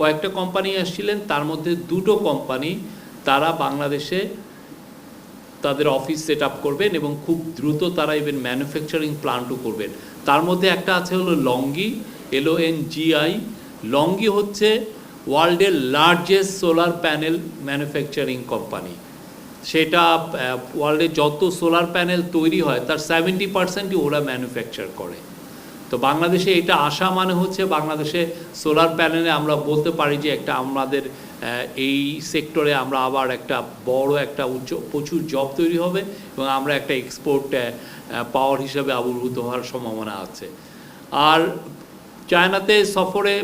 কয়েকটা কোম্পানি আসছিলেন, তার মধ্যে দুটো কোম্পানি তারা বাংলাদেশে তাদের অফিস সেট আপ করবেন এবং খুব দ্রুত তারা ইভেন ম্যানুফ্যাকচারিং প্লান্টও করবেন। তার মধ্যে একটা আছে হলো লঙ্গি এলও এন জিআই লঙ্গি হচ্ছে ওয়ার্ল্ডের largest solar panel manufacturing company সেটা ওয়ার্ল্ডে যত সোলার প্যানেল তৈরি হয়, তার সেভেন্টি পার্সেন্টই ওরা ম্যানুফ্যাকচার করে। তো বাংলাদেশে এটা আসা মানে হচ্ছে বাংলাদেশে সোলার প্যানেলে আমরা বলতে পারি যে একটা আমাদের এই সেক্টরে আমরা আবার একটা বড় একটা উচ্চ, প্রচুর জব তৈরি হবে এবং আমরা একটা এক্সপোর্ট পাওয়ার হিসাবে আবির্ভূত হওয়ার সম্ভাবনা আছে। আর চায়নাতে সফরে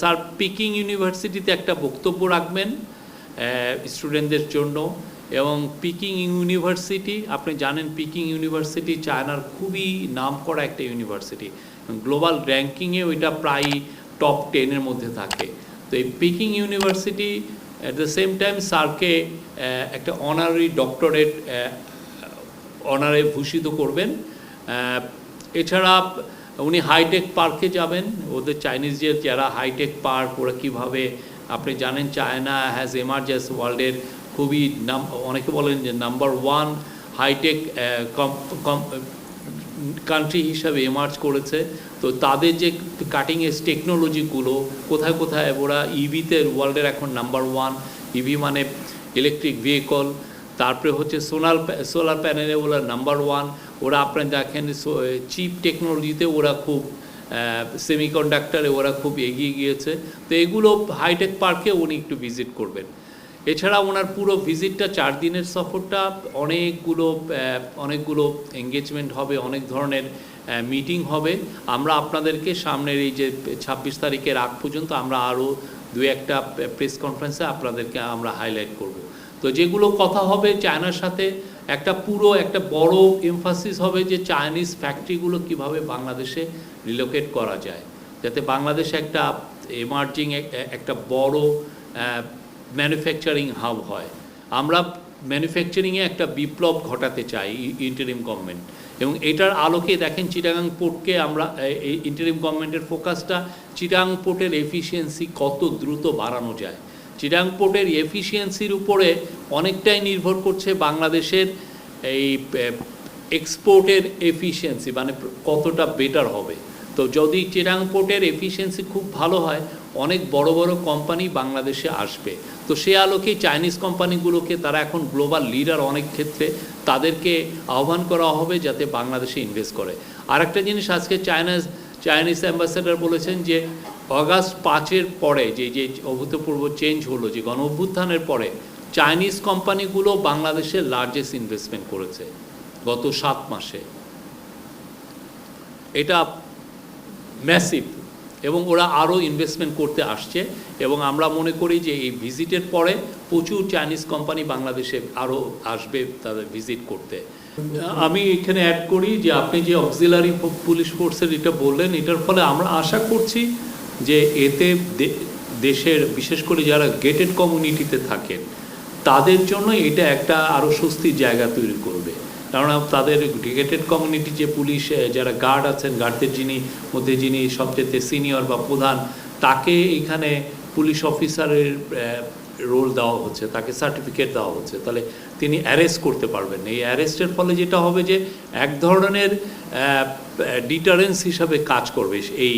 স্যার পিকিং ইউনিভার্সিটিতে একটা বক্তব্য রাখবেন। স্টুডেন্টদের জন্য এবং পিকিং ইউনিভার্সিটি আপনি জানেন পিকিং ইউনিভার্সিটি চায়নার খুবই নামকরা একটা ইউনিভার্সিটি গ্লোবাল র্যাঙ্কিংয়ে ওইটা প্রায় টপ টেনের মধ্যে থাকে। তো এই Peking university at the same time স্যারকে একটা অনারারি ডক্টরেট অনারে ভূষিত করবেন। এছাড়া উনি হাইটেক পার্কে যাবেন। ওদের চাইনিজ যে যারা হাইটেক পার্ক ওরা কীভাবে আপনি জানেন চায়না হ্যাজ এমার্জেন্স ওয়ার্ল্ডের খুবই নাম, অনেকে বলেন যে নাম্বার ওয়ান হাইটেক কান্ট্রি হিসাবে এমার্জ করেছে। তো তাদের যে কাটিং এজ টেকনোলজিগুলো কোথায় কোথায় ওরা ইভিতে ওয়ার্ল্ডের এখন নাম্বার ওয়ান ইভি মানে ইলেকট্রিক ভেহিকল তারপরে হচ্ছে সোলার সোলার প্যানেলে ওরা নাম্বার ওয়ান ওরা আপনি দেখেন চিপ টেকনোলজিতে ওরা খুব সেমিকন্ডাক্টরে ওরা খুব এগিয়ে গিয়েছে। তো এগুলো হাইটেক পার্কে উনি একটু ভিজিট করবেন। এছাড়া ওনার পুরো ভিজিটটা চার দিনের সফরটা অনেকগুলো অনেকগুলো এঙ্গেজমেন্ট হবে, অনেক ধরনের মিটিং হবে। আমরা আপনাদেরকে সামনের এই যে ছাব্বিশ তারিখের আগ পর্যন্ত আমরা আরও দু একটা প্রেস কনফারেন্সে আপনাদেরকে আমরা হাইলাইট করব। তো যেগুলো কথা হবে চায়নার সাথে একটা পুরো, একটা বড় এমফাসিস হবে যে চাইনিজ ফ্যাক্টরিগুলো কীভাবে বাংলাদেশে রিলোকেট করা যায়। যাতে বাংলাদেশে একটা এমার্জিং একটা বড় ম্যানুফ্যাকচারিং হাব হয়। আমরা ম্যানুফ্যাকচারিংয়ে একটা বিপ্লব ঘটাতে চাই ইন্টারিম গভর্নমেন্ট এবং এটার আলোকে দেখেন চিটাগাং পোর্টকে আমরা এই ইন্টারিম গভর্নমেন্টের ফোকাসটা চিটাগাং পোর্টের এফিসিয়েন্সি কত দ্রুত বাড়ানো যায়। চিটাং পোর্টের এফিসিয়েন্সির উপরে অনেকটাই নির্ভর করছে বাংলাদেশের এই এক্সপোর্টের এফিসিয়েন্সি মানে কতটা বেটার হবে। তো যদি চিটাং পোর্টের এফিসিয়েন্সি খুব ভালো হয়, অনেক বড় বড় কোম্পানি বাংলাদেশে আসবে। তো সে আলোকেই চাইনিজ কোম্পানিগুলোকে তারা এখন গ্লোবাল লিডার অনেক ক্ষেত্রে, তাদেরকে আহ্বান করা হবে যাতে বাংলাদেশে ইনভেস্ট করে। আর একটা জিনিস আজকে চায়নাজ চাইনিজ অ্যাম্বাসেডার বলেছেন যে অগাস্ট পাঁচের পরে যে যে অভূতপূর্ব চেঞ্জ হলো, যে গণ অভ্যুত্থানের পরে চাইনিজ কোম্পানিগুলো বাংলাদেশে লার্জেস্ট ইনভেস্টমেন্ট করেছে গত সাত মাসে। এটা ম্যাসিভ এবং ওরা আরও ইনভেস্টমেন্ট করতে আসছে এবং আমরা মনে করি যে এই ভিজিটের পরে প্রচুর চাইনিজ কোম্পানি বাংলাদেশে আরও আসবে তাদের ভিজিট করতে। আমি এখানে অ্যাড করি যে আপনি যে অক্সিলারি পুলিশ ফোর্সের এটা বললেন, এটার ফলে আমরা আশা করছি যে এতে দেশের, বিশেষ করে যারা গেটেড কমিউনিটিতে থাকেন, তাদের জন্য এটা একটা আরও স্বস্তির জায়গা তৈরি করবে। কারণ তাদের গেটেড কমিউনিটি যে পুলিশ যারা গার্ড আছেন গার্ডদের যিনি, মধ্যে যিনি সবচেয়ে সিনিয়র বা প্রধান, তাকে এখানে পুলিশ অফিসারের রোল দেওয়া হচ্ছে, তাকে সার্টিফিকেট দেওয়া হচ্ছে, তাহলে তিনি অ্যারেস্ট করতে পারবেন এই অ্যারেস্টের ফলে যেটা হবে যে এক ধরনের ডিটারেন্স হিসাবে কাজ করবে এই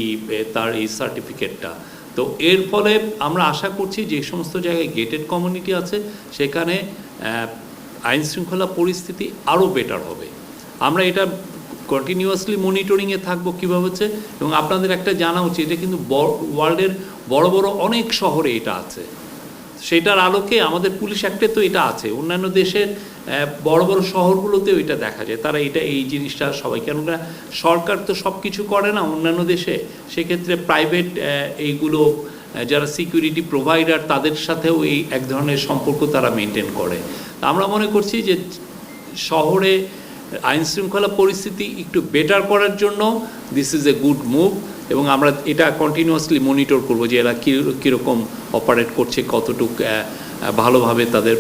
তার এই সার্টিফিকেটটা তো এর ফলে আমরা আশা করছি যে সমস্ত জায়গায় গেটেড কমিউনিটি আছে, সেখানে আইন শৃঙ্খলা পরিস্থিতি আরও বেটার হবে। আমরা এটা কন্টিনিউয়াসলি মনিটরিংয়ে থাকব কীভাবে হচ্ছে, এবং আপনাদের একটা জানা উচিত, এটা কিন্তু ওয়ার্ল্ডের বড় বড় অনেক শহরে এটা আছে। সেটার আলোকে আমাদের পুলিশ অ্যাক্টে তো এটা আছে। অন্যান্য দেশের বড় বড় শহরগুলোতেও এটা দেখা যায়। তারা এটা, এই জিনিসটা সবাই, কেননা সরকার তো সব কিছু করে না অন্যান্য দেশে। সেক্ষেত্রে প্রাইভেট এইগুলো যারা সিকিউরিটি প্রোভাইডার তাদের সাথেও এই এক ধরনের সম্পর্ক তারা মেনটেন করে। আমরা মনে করছি যে শহরে আইন শৃঙ্খলা পরিস্থিতি একটু বেটার করার জন্য this is a good move এবং আমরা এটা কন্টিনিউয়াসলি মনিটর করব যে এরা কী কীরকম অপারেট করছে, কতটুকু ভালোভাবে তাদের